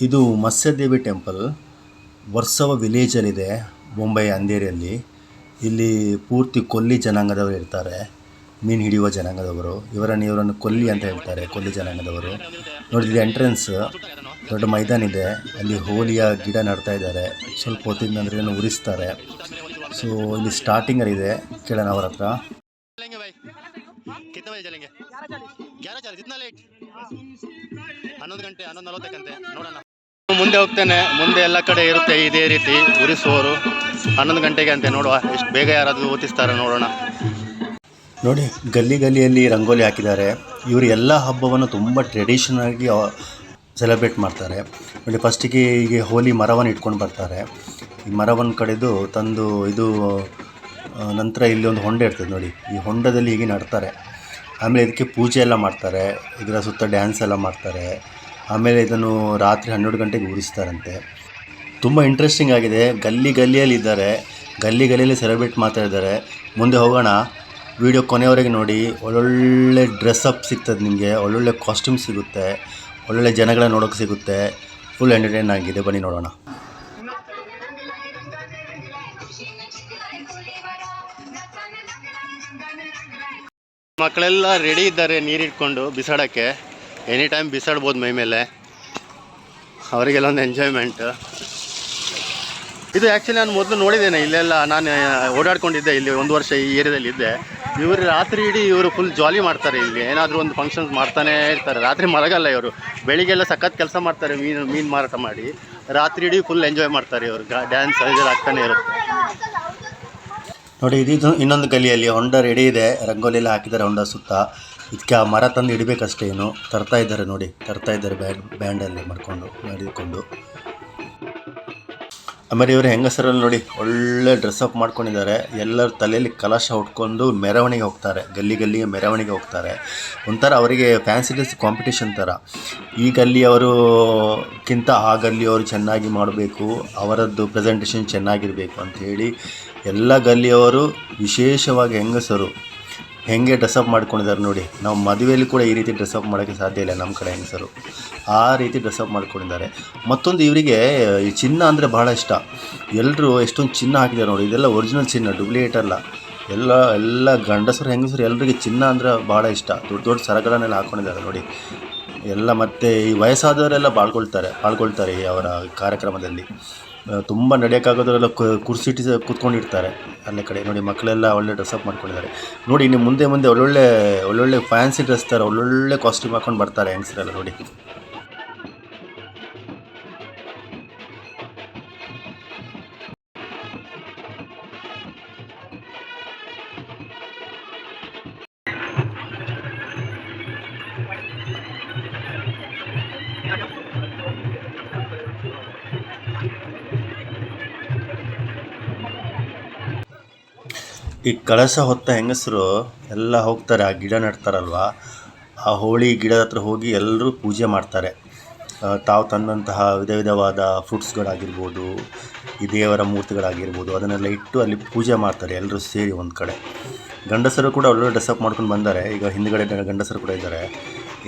ಇದು ಮತ್ಸ್ಯದೇವಿ ಟೆಂಪಲ್ ವರ್ಸವ ವಿಲೇಜಲ್ಲಿದೆ ಮುಂಬೈ ಅಂಧೇರಿಯಲ್ಲಿ ಇಲ್ಲಿ ಪೂರ್ತಿ ಕೊಲ್ಲಿ ಜನಾಂಗದವರು ಇರ್ತಾರೆ ಮೀನು ಹಿಡಿಯುವ ಜನಾಂಗದವರು ಇವರನ್ನು ಇವರನ್ನು ಕೊಲ್ಲಿ ಅಂತ ಹೇಳ್ತಾರೆ ಕೊಲ್ಲಿ ಜನಾಂಗದವರು ನೋಡಿ ಇಲ್ಲಿ ಎಂಟ್ರೆನ್ಸ್ ದೊಡ್ಡ ಮೈದಾನ ಇದೆ ಅಲ್ಲಿ ಹೋಲಿಯ ಗಿಡ ನಡ್ತಾ ಇದ್ದಾರೆ ಸ್ವಲ್ಪ ಹೊತ್ತಿಂದ ಅಂದ್ರೆ ಏನೋ ಉರಿಸ್ತಾರೆ ಸೊ ಇಲ್ಲಿ ಸ್ಟಾರ್ಟಿಂಗ್ ಇದೆ ಕೇಳೋಣ ಅವ್ರ ಹತ್ರ चलेंगे भाई कितने बजे चलेंगे ग्यारह चालीस इतना लेट ಹನ್ನೊಂದು ಗಂಟೆ ಹನ್ನೊಂದು ನಲವತ್ತಕ್ಕಂತೆ ನೋಡೋಣ ಮುಂದೆ ಹೋಗ್ತೇನೆ. ಮುಂದೆ ಎಲ್ಲ ಕಡೆ ಇರುತ್ತೆ ಇದೇ ರೀತಿ ಉರಿಸುವವರು ಹನ್ನೊಂದು ಗಂಟೆಗೆ ಅಂತೆ ನೋಡುವ. ಎಷ್ಟು ಬೇಗ ಯಾರಾದರೂ ಓದಿಸ್ತಾರೆ ನೋಡೋಣ. ನೋಡಿ, ಗಲ್ಲಿ ಗಲ್ಲಿಯಲ್ಲಿ ರಂಗೋಲಿ ಹಾಕಿದ್ದಾರೆ. ಇವರು ಎಲ್ಲ ಹಬ್ಬವನ್ನು ತುಂಬ ಟ್ರೆಡಿಷನಲ್ ಆಗಿ ಸೆಲೆಬ್ರೇಟ್ ಮಾಡ್ತಾರೆ. ನೋಡಿ ಫಸ್ಟಿಗೆ ಹೀಗೆ ಹೋಲಿ ಮರವನ್ನು ಇಟ್ಕೊಂಡು ಬರ್ತಾರೆ. ಈ ಮರವನ್ನು ಕಡಿದು ತಂದು ಇದು ನಂತರ ಇಲ್ಲಿ ಒಂದು ಹೊಂಡ ಇರ್ತದೆ ನೋಡಿ. ಈ ಹೊಂಡದಲ್ಲಿ ಹೀಗೆ ನಡ್ತಾರೆ. ಆಮೇಲೆ ಇದಕ್ಕೆ ಪೂಜೆ ಎಲ್ಲ ಮಾಡ್ತಾರೆ. ಇದರ ಸುತ್ತ ಡ್ಯಾನ್ಸ್ ಎಲ್ಲ ಮಾಡ್ತಾರೆ. ಆಮೇಲೆ ಇದನ್ನು ರಾತ್ರಿ ಹನ್ನೆರಡು ಗಂಟೆಗೆ ಉರಿಸ್ತಾರಂತೆ ತುಂಬ ಇಂಟ್ರೆಸ್ಟಿಂಗ್ ಆಗಿದೆ. ಗಲ್ಲಿ ಗಲ್ಲಿಯಲ್ಲಿ ಇದ್ದಾರೆ. ಗಲ್ಲಿ ಗಲ್ಲಿಯಲ್ಲಿ ಸೆಲೆಬ್ರೇಟ್ ಮಾಡ್ತಾ ಇದ್ದಾರೆ. ಮುಂದೆ ಹೋಗೋಣ. ವಿಡಿಯೋ ಕೊನೆಯವರೆಗೆ ನೋಡಿ. ಒಳ್ಳೊಳ್ಳೆ ಡ್ರೆಸ್ಅಪ್ ಸಿಗ್ತದೆ ನಿಮಗೆ. ಒಳ್ಳೊಳ್ಳೆ ಕಾಸ್ಟ್ಯೂಮ್ ಸಿಗುತ್ತೆ. ಒಳ್ಳೊಳ್ಳೆ ಜನಗಳ ನೋಡೋಕೆ ಸಿಗುತ್ತೆ. ಫುಲ್ ಎಂಟರ್ಟೈನ್ ಆಗಿದೆ. ಬನ್ನಿ ನೋಡೋಣ. ಮಕ್ಕಳೆಲ್ಲ ರೆಡಿ ಇದ್ದಾರೆ. ನೀರಿಟ್ಕೊಂಡು ಬಿಸಾಡೋಕ್ಕೆ ಎನಿ ಟೈಮ್ ಬಿಸಾಡ್ಬೋದು ಮೈ ಮೇಲೆ. ಅವರಿಗೆಲ್ಲ ಒಂದು ಎಂಜಾಯ್ಮೆಂಟ್ ಇದು ಆ್ಯಕ್ಚುಲಿ ನಾನು ಮೊದಲು ನೋಡಿದ್ದೇನೆ, ಇಲ್ಲೆಲ್ಲ ನಾನು ಓಡಾಡ್ಕೊಂಡಿದ್ದೆ ಇಲ್ಲಿ ಒಂದು ವರ್ಷ ಈ ಏರಿಯಾದಲ್ಲಿ ಇದ್ದೆ. ಇವರು ರಾತ್ರಿ ಇಡೀ ಇವರು ಫುಲ್ ಜಾಲಿ ಮಾಡ್ತಾರೆ ಇಲ್ಲಿ ಏನಾದರೂ ಒಂದು ಫಂಕ್ಷನ್ಸ್ ಮಾಡ್ತಾನೆ ಇರ್ತಾರೆ. ರಾತ್ರಿ ಮಲಗಲ್ಲ ಇವರು. ಬೆಳಿಗ್ಗೆಲ್ಲ ಸಖತ್ ಕೆಲಸ ಮಾಡ್ತಾರೆ, ಮೀನು ಮೀನು ಮಾರಾಟ ಮಾಡಿ. ರಾತ್ರಿ ಇಡೀ ಫುಲ್ ಎಂಜಾಯ್ ಮಾಡ್ತಾರೆ ಇವರು. ಡ್ಯಾನ್ಸ್ ಇದೆಲ್ಲ ಆಗ್ತಾನೆ ಇರುತ್ತೆ. ನೋಡಿ, ಇದು ಇನ್ನೊಂದು ಗಲಿಯಲ್ಲಿ ಹೊಂಡ ರೆಡಿ ಇದೆ. ರಂಗೋಲಿ ಎಲ್ಲ ಹಾಕಿದ್ದಾರೆ ಹೊಂಡ ಸುತ್ತ. ಇದಕ್ಕೆ ಆ ಮರ ತಂದು ಇಡಬೇಕಷ್ಟೇ ತರ್ತಾ ಇದ್ದಾರೆ ನೋಡಿ. ತರ್ತಾ ಇದ್ದಾರೆ ಬ್ಯಾಂಡ್ ಬ್ಯಾಂಡಲ್ಲಿ ಮಾಡಿಕೊಂಡು ಮಾಡಿಕೊಂಡು. ಆಮೇಲೆ ಇವರು ಹೆಂಗಸರಲ್ಲಿ ನೋಡಿ, ಒಳ್ಳೆ ಡ್ರೆಸ್ಅಪ್ ಮಾಡ್ಕೊಂಡಿದ್ದಾರೆ. ಎಲ್ಲರ ತಲೆಯಲ್ಲಿ ಕಲಶ ಉಟ್ಕೊಂಡು ಮೆರವಣಿಗೆ ಹೋಗ್ತಾರೆ. ಗಲ್ಲಿ ಗಲ್ಲಿಗೆ ಮೆರವಣಿಗೆ ಹೋಗ್ತಾರೆ. ಒಂಥರ ಅವರಿಗೆ ಫ್ಯಾನ್ಸಿ ಡ್ರೆಸ್ ಕಾಂಪಿಟೇಷನ್ ಥರ. ಈ ಗಲ್ಲಿಯವರುಕ್ಕಿಂತ ಆ ಗಲ್ಲಿಯವರು ಚೆನ್ನಾಗಿ ಮಾಡಬೇಕು, ಅವರದ್ದು ಪ್ರೆಸೆಂಟೇಷನ್ ಚೆನ್ನಾಗಿರಬೇಕು ಅಂತ ಹೇಳಿ, ಎಲ್ಲ ಗಲ್ಲಿಯವರು ವಿಶೇಷವಾಗಿ ಹೆಂಗಸರು ಹೆಂಗೆ ಡ್ರೆಸ್ಅಪ್ ಮಾಡ್ಕೊಂಡಿದ್ದಾರೆ ನೋಡಿ. ನಾವು ಮದುವೆಯಲ್ಲಿ ಕೂಡ ಈ ರೀತಿ ಡ್ರೆಸ್ಅಪ್ ಮಾಡೋಕ್ಕೆ ಸಾಧ್ಯ ಇಲ್ಲ ನಮ್ಮ ಕಡೆ ಹೆಂಗಸರು. ಆ ರೀತಿ ಡ್ರೆಸ್ಅಪ್ ಮಾಡ್ಕೊಂಡಿದ್ದಾರೆ. ಮತ್ತೊಂದು ಇವರಿಗೆ ಈ ಚಿನ್ನ ಅಂದರೆ ಬಹಳ ಇಷ್ಟ. ಎಲ್ಲರೂ ಎಷ್ಟೊಂದು ಚಿನ್ನ ಹಾಕಿದ್ದಾರೆ ನೋಡಿ. ಇದೆಲ್ಲ ಒರಿಜಿನಲ್ ಚಿನ್ನ ಡೂಪ್ಲಿಕೇಟ್ ಅಲ್ಲ ಎಲ್ಲ ಎಲ್ಲ ಗಂಡಸರು, ಹೆಂಗಸರು ಎಲ್ಲರಿಗೆ ಚಿನ್ನ ಅಂದರೆ ಭಾಳ ಇಷ್ಟ. ದೊಡ್ಡ ದೊಡ್ಡ ಸರಗಳನ್ನೆಲ್ಲ ಹಾಕ್ಕೊಂಡಿದ್ದಾರೆ ನೋಡಿ. ಎಲ್ಲ ಮತ್ತು ಈ ವಯಸ್ಸಾದವರೆಲ್ಲ ಬಾಳ್ಕೊಳ್ತಾರೆ ಈ ಅವರ ಕಾರ್ಯಕ್ರಮದಲ್ಲಿ. ತುಂಬ ನಡೆಯೋಕ್ಕಾಗೋದ್ರೆಲ್ಲ ಕುರ್ಸಿಟಿ ಕೂತ್ಕೊಂಡಿರ್ತಾರೆ. ಅಲ್ಲೇ ಕಡೆ ನೋಡಿ ಮಕ್ಕಳೆಲ್ಲ ಒಳ್ಳೆ ಡ್ರೆಸ್ಅಪ್ ಮಾಡ್ಕೊಂಡಿದ್ದಾರೆ. ನೋಡಿ, ಇನ್ನು ಮುಂದೆ ಮುಂದೆ ಒಳ್ಳೊಳ್ಳೆ ಒಳ್ಳೊಳ್ಳೆ ಫ್ಯಾನ್ಸಿ ಡ್ರೆಸ್ ಥರ ಒಳ್ಳೊಳ್ಳೆ ಕಾಸ್ಟ್ಯೂಮ್ ಹಾಕೊಂಡು ಬರ್ತಾರೆ ಹೆಂಗಸರೆಲ್ಲ ನೋಡಿ. ಈ ಕಳಸ ಹೊತ್ತ ಹೆಂಗಸರು ಎಲ್ಲ ಹೋಗ್ತಾರೆ, ಆ ಗಿಡ ನೆಡ್ತಾರಲ್ವ? ಆ ಹೋಳಿ ಗಿಡದ ಹತ್ರ ಹೋಗಿ ಎಲ್ಲರೂ ಪೂಜೆ ಮಾಡ್ತಾರೆ. ತಾವು ತಂದಂತಹ ವಿಧ ವಿಧವಾದ ಫ್ರೂಟ್ಸ್ಗಳಾಗಿರ್ಬೋದು, ಈ ದೇವರ ಮೂರ್ತಿಗಳಾಗಿರ್ಬೋದು, ಅದನ್ನೆಲ್ಲ ಇಟ್ಟು ಅಲ್ಲಿ ಪೂಜೆ ಮಾಡ್ತಾರೆ ಎಲ್ಲರೂ ಸೇರಿ ಒಂದು ಕಡೆ. ಗಂಡಸರು ಕೂಡ ಒಳ್ಳೊಳ್ಳೆ ಡ್ರೆಸ್ಅಪ್ ಮಾಡ್ಕೊಂಡು ಬಂದ್ದಾರೆ ಈಗ ಹಿಂದ್ಗಡೆ ಗಂಡಸರು ಕೂಡ ಇದ್ದಾರೆ.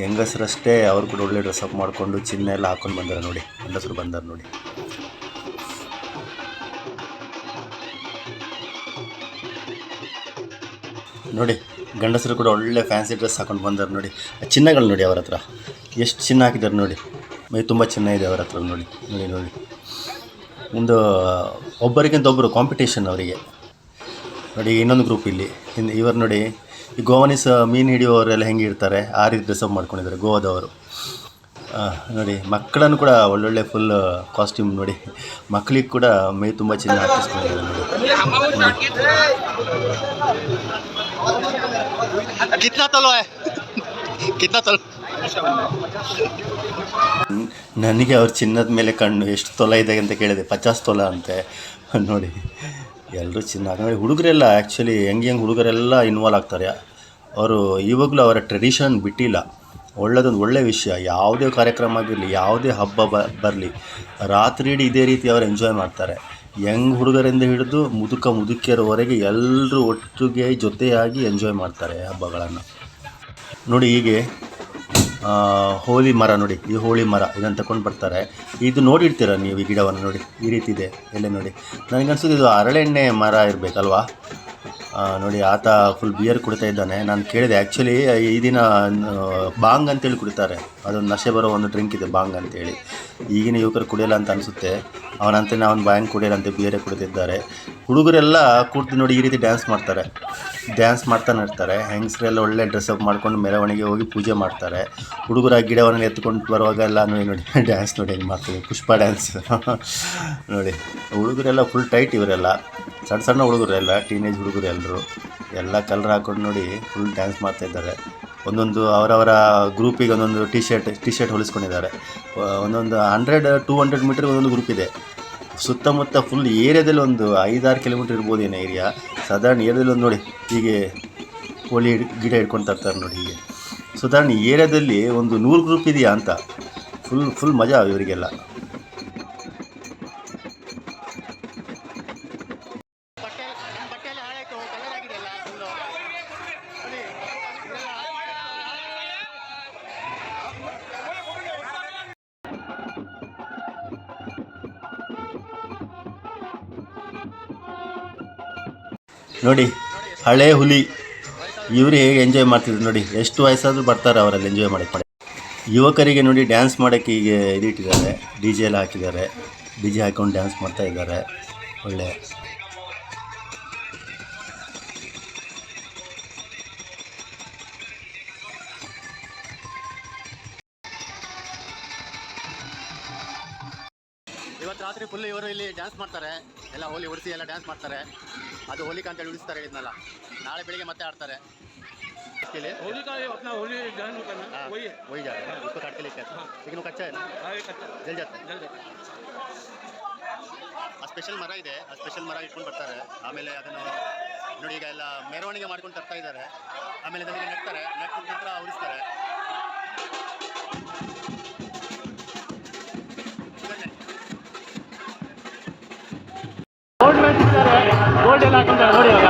ಹೆಂಗಸರಷ್ಟೇ ಅವರು ಕೂಡ ಒಳ್ಳೆ ಡ್ರೆಸ್ಅಪ್ ಮಾಡಿಕೊಂಡು ಚಿನ್ನ ಎಲ್ಲ ಹಾಕೊಂಡು ಬಂದಾರೆ ನೋಡಿ. ಗಂಡಸರು ಬಂದಾರೆ ನೋಡಿ. ನೋಡಿ, ಗಂಡಸರು ಕೂಡ ಒಳ್ಳೆ ಫ್ಯಾನ್ಸಿ ಡ್ರೆಸ್ ಹಾಕೊಂಡು ಬಂದರು ನೋಡಿ. ಚಿನ್ನಗಳು ನೋಡಿ ಅವ್ರ ಹತ್ರ. ಎಷ್ಟು ಚಿನ್ನ ಹಾಕಿದ್ದಾರೆ ನೋಡಿ. ಮೈ ತುಂಬ ಚಿನ್ನ ಇದೆ ಅವರ ಹತ್ರ ನೋಡಿ ನೋಡಿ ನೋಡಿ. ಒಂದು, ಒಬ್ಬರಿಗಿಂತ ಒಬ್ಬರು ಕಾಂಪಿಟೇಷನ್ ಅವರಿಗೆ. ನೋಡಿ, ಇನ್ನೊಂದು ಗ್ರೂಪ್ ಇಲ್ಲಿ. ಇನ್ನು ಇವರು ನೋಡಿ, ಈ ಗೋವನಿಸ್ ಮೀನು ಹಿಡಿಯುವವರೆಲ್ಲ ಹೆಂಗೆ ಇರ್ತಾರೆ, ಆ ರೀತಿ ಡ್ರೆಸ್ಅಪ್ ಮಾಡ್ಕೊಂಡಿದ್ದಾರೆ ಗೋವಾದವರು ನೋಡಿ, ಮಕ್ಕಳನ್ನು ಕೂಡ ಒಳ್ಳೊಳ್ಳೆ ಫುಲ್ ಕಾಸ್ಟ್ಯೂಮ್ ನೋಡಿ. ಮಕ್ಕಳಿಗೆ ಕೂಡ ಮೈ ತುಂಬ ಚಿನ್ನ ಹಾಕಿಸ್ಕೊಂಡಿದ್ದಾರೆ ನೋಡಿ. ಕಿತ್ನಾ ತಲೋ ನ್- ನನಗೆ ಅವ್ರ ಚಿನ್ನದ ಮೇಲೆ ಕಣ್ಣು ಎಷ್ಟು ತೊಲ ಇದೆ ಅಂತ ಕೇಳಿದೆ. ಪಚಾಸ್ ತೊಲ ಅಂತೆ. ನೋಡಿ ಎಲ್ಲರೂ ಚಿನ್ನ ನೋಡಿ, ಹುಡುಗರೆಲ್ಲ ಆ್ಯಕ್ಚುಲಿ ಹೆಂಗೆ ಹೆಂಗೆ ಹುಡುಗರೆಲ್ಲ ಇನ್ವಾಲ್ವ್ ಆಗ್ತಾರೆ. ಅವರು ಇವಾಗಲೂ ಅವರ ಟ್ರೆಡಿಷನ್ ಬಿಟ್ಟಿಲ್ಲ. ಒಳ್ಳೆದೊಂದು ಒಳ್ಳೆ ವಿಷಯ. ಯಾವುದೇ ಕಾರ್ಯಕ್ರಮ ಆಗಿರಲಿ, ಯಾವುದೇ ಹಬ್ಬ ಬರಲಿ ರಾತ್ರಿ ಇಡೀ ಇದೇ ರೀತಿ ಅವರು ಎಂಜಾಯ್ ಮಾಡ್ತಾರೆ. ಯಂಗ್ ಹುಡುಗರಿಂದ ಹಿಡಿದು ಮುದುಕ ಮುದುಕಿಯರವರೆಗೆ ಎಲ್ಲರೂ ಒಟ್ಟಿಗೆ ಜೊತೆಯಾಗಿ ಎಂಜಾಯ್ ಮಾಡ್ತಾರೆ ಹಬ್ಬಗಳನ್ನು. ನೋಡಿ ಹೀಗೆ ಹೋಳಿ ಮರ ನೋಡಿ, ಈ ಹೋಳಿ ಮರ ಇದನ್ನು ತಗೊಂಡು ಬರ್ತಾರೆ. ಇದು ನೋಡಿರ್ತೀರ ನೀವು ಈ ಗಿಡವನ್ನು ನೋಡಿ, ಈ ರೀತಿ ಇದೆ, ಎಲ್ಲ ನೋಡಿ. ನನಗನ್ಸುತ್ತೆ ಇದು ಹರಳೆಣ್ಣೆ ಮರ ಇರಬೇಕಲ್ವಾ? ನೋಡಿ, ಆತ ಫುಲ್ ಬಿಯರ್ ಕುಡಿತಾ ಇದ್ದಾನೆ. ನಾನು ಕೇಳಿದೆ ಆ್ಯಕ್ಚುಲಿ ಈ ದಿನ ಬಾಂಗ್ ಅಂತೇಳಿ ಕುಡಿತಾರೆ. ಅದೊಂದು ನಶೆ ಬರೋ ಒಂದು ಡ್ರಿಂಕ್ ಇದೆ, ಬಾಂಗ್ ಅಂತೇಳಿ. ಈಗಿನ ಯುವಕರು ಕುಡಿಯಲ್ಲ ಅಂತ ಅನಿಸುತ್ತೆ. ಅವನಂತೆ ಅವನು ಬಾಂಗ್ ಕುಡಿಯಲ್ಲ ಅಂತ ಬೇರೆ ಕುಡಿದಿದ್ದಾರೆ ಹುಡುಗರೆಲ್ಲ ಕೂರ್ತಿ ನೋಡಿ ಈ ರೀತಿ ಡ್ಯಾನ್ಸ್ ಮಾಡ್ತಾರೆ. ಡ್ಯಾನ್ಸ್ ಮಾಡ್ತಾನೆ ಇರ್ತಾರೆ. ಹೆಂಗಸರೆಲ್ಲ ಒಳ್ಳೆ ಡ್ರೆಸ್ಅಪ್ ಮಾಡ್ಕೊಂಡು ಮೆರವಣಿಗೆ ಹೋಗಿ ಪೂಜೆ ಮಾಡ್ತಾರೆ. ಹುಡುಗರ ಗಿಡವನ್ನು ಎತ್ಕೊಂಡು ಬರುವಾಗ ಎಲ್ಲ ನೋಡಿ ನೋಡಿ ಡ್ಯಾನ್ಸ್ ನೋಡಿ ಹೆಂಗೆ ಮಾಡ್ತೀವಿ ಪುಷ್ಪ ಡ್ಯಾನ್ಸ್ ನೋಡಿ, ಹುಡುಗರೆಲ್ಲ ಫುಲ್ ಟೈಟ್ ಇವರೆಲ್ಲ. ಸಣ್ಣ ಸಣ್ಣ ಹುಡುಗರೆಲ್ಲ ಟೀನೇಜ್ ಹುಡುಗರು ಎಲ್ಲರೂ ಎಲ್ಲ ಕಲರ್ ಹಾಕೊಂಡು ನೋಡಿ ಫುಲ್ ಡ್ಯಾನ್ಸ್ ಮಾಡ್ತಾ ಇದ್ದಾರೆ. ಒಂದೊಂದು ಅವರವರ ಗ್ರೂಪಿಗೆ ಒಂದೊಂದು ಟಿ ಶರ್ಟ್ ಟಿ ಶರ್ಟ್ ಹೊಲಿಸ್ಕೊಂಡಿದ್ದಾರೆ. ಒಂದೊಂದು ಹಂಡ್ರೆಡ್ ಟೂ ಹಂಡ್ರೆಡ್ ಮೀಟರ್ ಒಂದೊಂದು ಗ್ರೂಪ್ ಇದೆ. ಸುತ್ತಮುತ್ತ ಫುಲ್ ಏರಿಯಾದಲ್ಲಿ ಒಂದು ಐದಾರು ಕಿಲೋಮೀಟ್ರ್ ಇರ್ಬೋದು ಏನೋ ಏರಿಯಾ ಸಾಧಾರಣ ಏರಿಯಾದಲ್ಲಿ ಒಂದು ನೋಡಿ, ಹೀಗೆ ಹೋಳಿ ಹಿಡ್- ಗಿಡ ಹಿಡ್ಕೊಂಡು ತರ್ತಾರೆ ನೋಡಿ ಹೀಗೆ. ಸಾಧಾರಣ ಏರಿಯಾದಲ್ಲಿ ಒಂದು ನೂರು ಗ್ರೂಪ್ ಇದೆಯಾ ಅಂತ? ಫುಲ್ ಫುಲ್ ಮಜಾ ಇವರಿಗೆಲ್ಲ. ನೋಡಿ, ಹಳೆ ಹುಲಿ. ಇವರು ಹೇಗೆ ಎಂಜಾಯ್ ಮಾಡ್ತಿದ್ರು ನೋಡಿ, ಎಷ್ಟು ವಯಸ್ಸಾದರೂ ಬರ್ತಾರೆ ಅವರಲ್ಲಿ ಎಂಜಾಯ್ ಮಾಡಕ್ಕೆ ಯುವಕರಿಗೆ ನೋಡಿ ಡ್ಯಾನ್ಸ್ ಮಾಡೋಕ್ಕೆ ಈಗ ಇದಿಟ್ಟಿದ್ದಾರೆ ಡಿ ಜೆ ಎಲ್ಲ ಹಾಕಿದ್ದಾರೆ. ಡಿ ಜೆ ಹಾಕೊಂಡು ಡ್ಯಾನ್ಸ್ ಮಾಡ್ತಾ ಇದ್ದಾರೆ. ಒಳ್ಳೆ. ಇವತ್ತು ರಾತ್ರಿ ಫುಲ್ ಇವರು ಇಲ್ಲಿ ಡ್ಯಾನ್ಸ್ ಮಾಡ್ತಾರೆ. ಎಲ್ಲ ಹೋಲಿ, ಉಡಿಸಿ ಎಲ್ಲ ಡ್ಯಾನ್ಸ್ ಮಾಡ್ತಾರೆ. ಅದು ಹೋಲಿಕಾ ಅಂತೇಳಿ ಉಡಿಸ್ತಾರೆ ಇದನ್ನೆಲ್ಲ ನಾಳೆ ಬೆಳಿಗ್ಗೆ ಮತ್ತೆ ಆಡ್ತಾರೆ इसके लिए होली का ये अपना होली दहन करना हाँ, वही है वही जा रहे हैं उसको काट के लेके आते हैं लेकिन वो कच्चा है ना हाँ, ये कच्चा जल जाता है जल जाता है। ಆ ಸ್ಪೆಷಲ್ ಮರ ಇದೆ ಆ ಸ್ಪೆಷಲ್ ಮರ ಇಟ್ಕೊಂಡು ಬರ್ತಾರೆ ಆಮೇಲೆ ಅದನ್ನು ನೋಡಿ ಈಗ ಎಲ್ಲ ಮೆರವಣಿಗೆ ಮಾಡ್ಕೊಂಡು ತರ್ತಾ ಇದ್ದಾರೆ ಆಮೇಲೆ ಅದಕ್ಕೆ ನೆಡ್ತಾರೆ ನೆಟ್ಟ ನಂತರ ಉರಿಸ್ತಾರೆ ಗೋಲ್ಡ್ ಎಲ್ಲ ಹಾಕೊಂತಾರೆ ನೋಡಿ ಇವಾಗ.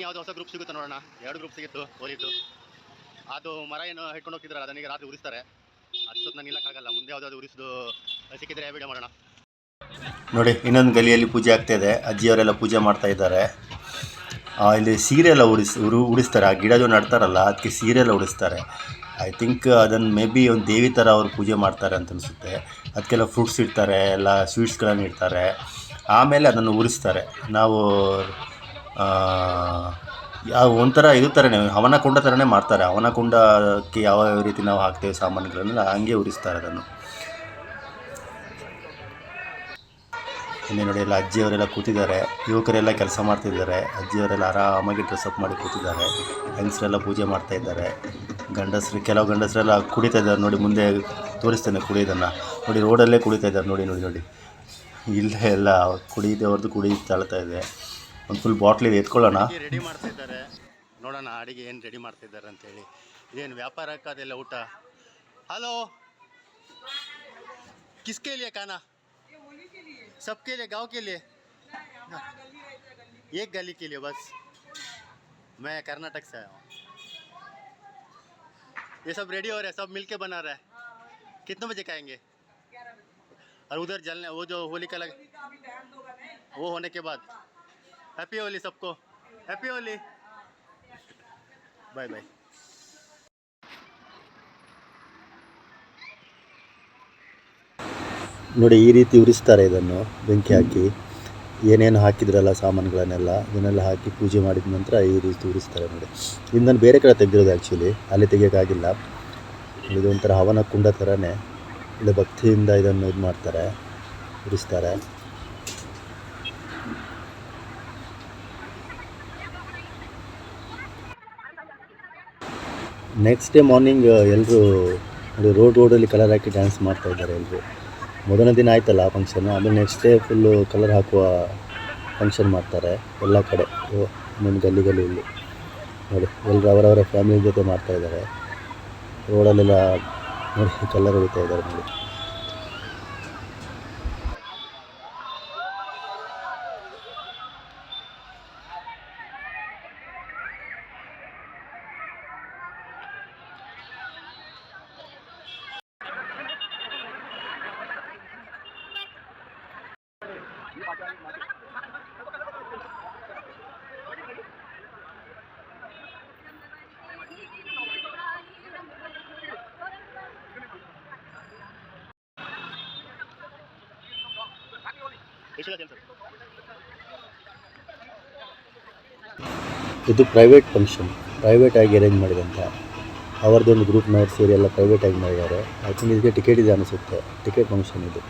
ಇನ್ನು ಯಾವ್ದು ಹೊಸ ಗ್ರೂಪ್ ಸಿಗುತ್ತೆ ನೋಡೋಣ. ಎರಡು ಗ್ರೂಪ್ ಸಿಗಿತ್ತು ಹೋಲಿದ್ದು ಅದು ಮರ ಏನು ಹಿಡ್ಕೊಂಡು ಹೋಗ್ತಿದ್ರೆ ಅದನಿಗೆ ರಾತ್ರಿ ಉರಿಸ್ತಾರೆ. ಅಷ್ಟೊತ್ತು ನಾನು ನಿಲ್ಲಕ್ಕಾಗಲ್ಲ ಮುಂದೆ ಯಾವುದಾದ್ರು ಉರಿಸಿದು ಸಿಕ್ಕಿದ್ರೆ ವಿಡಿಯೋ ಮಾಡೋಣ. ನೋಡಿ, ಇನ್ನೊಂದು ಗಲಿಯಲ್ಲಿ ಪೂಜೆ ಆಗ್ತಾ ಇದೆ. ಅಜ್ಜಿಯವರೆಲ್ಲ ಪೂಜೆ ಮಾಡ್ತಾ ಇದ್ದಾರೆ. ಇಲ್ಲಿ ಸೀರೆ ಎಲ್ಲ ಉಡಿಸ್ ಉರು ಉಡಿಸ್ತಾರೆ ಆ ಗಿಡ ಜೋ ನಡ್ತಾರಲ್ಲ, ಅದಕ್ಕೆ ಸೀರೆ ಎಲ್ಲ ಉಡಿಸ್ತಾರೆ ಐ ಥಿಂಕ್ ಅದನ್ನು ಮೇ ಬಿ ಒಂದು ದೇವಿ ಥರ ಅವ್ರು ಪೂಜೆ ಮಾಡ್ತಾರೆ ಅಂತ ಅನಿಸುತ್ತೆ. ಅದಕ್ಕೆಲ್ಲ ಫ್ರೂಟ್ಸ್ ಇಡ್ತಾರೆ, ಎಲ್ಲ ಸ್ವೀಟ್ಸ್ಗಳನ್ನು ಇಡ್ತಾರೆ. ಆಮೇಲೆ ಅದನ್ನು ಉರಿಸ್ತಾರೆ. ನಾವು ಒಂಥರ ಇದು ಥರನೇ ಹವನ ಕುಂಡ ಥರನೇ ಮಾಡ್ತಾರೆ. ಹವನ ಕುಂಡಕ್ಕೆ ಯಾವ ಯಾವ ರೀತಿ ನಾವು ಹಾಕ್ತೇವೆ ಸಾಮಾನುಗಳನ್ನೆಲ್ಲ ಹಂಗೆ ಉರಿಸ್ತಾರೆ ಅದನ್ನು. ಇಲ್ಲಿ ನೋಡಿ, ಎಲ್ಲ ಅಜ್ಜಿಯವರೆಲ್ಲ ಕೂತಿದ್ದಾರೆ. ಯುವಕರೆಲ್ಲ ಕೆಲಸ ಮಾಡ್ತಿದ್ದಾರೆ. ಅಜ್ಜಿಯವರೆಲ್ಲ ಆರಾಮಾಗಿ ಡ್ರೆಸ್ಅಪ್ ಮಾಡಿ ಕೂತಿದ್ದಾರೆ. ಹೆಂಗಸರೆಲ್ಲ ಪೂಜೆ ಮಾಡ್ತಾ ಇದ್ದಾರೆ. ಗಂಡಸರು, ಕೆಲವು ಗಂಡಸರೆಲ್ಲ ಕುಡಿತಾ ಇದ್ದಾರೆ. ನೋಡಿ, ಮುಂದೆ ತೋರಿಸ್ತೇನೆ ಕುಡಿಯೋದನ್ನು ನೋಡಿ, ರೋಡಲ್ಲೇ ಕುಡಿತಾ ಇದ್ದಾರೆ. ನೋಡಿ ನೋಡಿ ನೋಡಿ. ಇಲ್ಲೇ ಎಲ್ಲ ಕುಡಿಯದೆ ಅವ್ರದ್ದು ಕುಡಿ ತಾಳ್ತಾ ಇದೆ. ಒಂದು ಫುಲ್ ಬಾಟ್ಲಿಗೆ ಎತ್ಕೊಳ್ಳೋಣ ರೆಡಿ ಮಾಡ್ತಾ ಇದ್ದಾರೆ ನೋಡೋಣ ಅಡಿಗೆ ಏನು ರೆಡಿ ಮಾಡ್ತಾ ಇದ್ದಾರೆ ಅಂತೇಳಿ ಇದೇನು ವ್ಯಾಪಾರಕ್ಕೆ ಅದೆಲ್ಲ ಊಟ ಹಲೋ ಕಿಸ್ಕೆ लिए खाना सबके लिए गांव के लिए एक गली के लिए बस मैं कर्नाटक से आया हूँ ये सब रेडी हो रहा है सब मिलके बना रहा है कितने बजे खाएंगे और उधर जलने वो जो होली का लग वो होने के बाद हैप्पी होली सबको हैप्पी होली बाय बाय ನೋಡಿ ಈ ರೀತಿ ಉರಿಸ್ತಾರೆ ಇದನ್ನು ಬೆಂಕಿ ಹಾಕಿ ಏನೇನು ಹಾಕಿದ್ರಲ್ಲ ಸಾಮಾನುಗಳನ್ನೆಲ್ಲ ಇದನ್ನೆಲ್ಲ ಹಾಕಿ ಪೂಜೆ ಮಾಡಿದ ನಂತರ ಈ ರೀತಿ ಉರಿಸ್ತಾರೆ ನೋಡಿ ಇದನ್ನು ಬೇರೆ ಕಡೆ ತೆಗೆದಿರೋದು ಆ್ಯಕ್ಚುಲಿ ಅಲ್ಲಿ ತೆಗಿಯೋಕ್ಕಾಗಿಲ್ಲ ಇದು ಒಂಥರ ಹವನ ಕುಂಡ ಥರನೇ ಇಲ್ಲಿ ಭಕ್ತಿಯಿಂದ ಇದನ್ನು ಇದು ಮಾಡ್ತಾರೆ ಉರಿಸ್ತಾರೆ ನೆಕ್ಸ್ಟ್ ಡೇ ಮಾರ್ನಿಂಗ್ ಎಲ್ಲರೂ ನೋಡಿ ರೋಡ್ ರೋಡಲ್ಲಿ ಕಲರ್ ಹಾಕಿ ಡ್ಯಾನ್ಸ್ ಮಾಡ್ತಾ ಇದ್ದಾರೆ ಎಲ್ಲರೂ ಮೊದಲನೇ ದಿನ ಆಯ್ತಲ್ಲ ಆ ಫಂಕ್ಷನ್ನು ಆಮೇಲೆ ನೆಕ್ಸ್ಟ್ ಡೇ ಫುಲ್ಲು ಕಲರ್ ಹಾಕುವ ಫಂಕ್ಷನ್ ಮಾಡ್ತಾರೆ ಎಲ್ಲ ಕಡೆ ಒಂದೊಂದು ಗಲ್ಲಿ ಗಲ್ಲಿ, ಇಲ್ಲಿ. ನೋಡಿ ಎಲ್ಲರೂ ಅವರವರ ಫ್ಯಾಮಿಲಿ ಜೊತೆ ಮಾಡ್ತಾ ಇದ್ದಾರೆ. ರೋಡಲ್ಲೆಲ್ಲ ನೋಡಿ ಕಲರ್ ಹೊಡಿತಾ ಇದ್ದಾರೆ ನೋಡಿ. ಇದು ಪ್ರೈವೇಟ್ ಫಂಕ್ಷನ್ ಪ್ರೈವೇಟಾಗಿ ಅರೇಂಜ್ ಮಾಡಿದಂಥ ಅವರದೊಂದು ಗ್ರೂಪ್ನವ್ರು ಸೇರಿ ಎಲ್ಲ ಪ್ರೈವೇಟಾಗಿ ಮಾಡಿದ್ದಾರೆ. ಥಿಂಕ್ ಇದಕ್ಕೆ ಟಿಕೆಟ್ ಇದೆ ಅನಿಸುತ್ತೆ. ಟಿಕೆಟ್ ಫಂಕ್ಷನ್ ಇದು.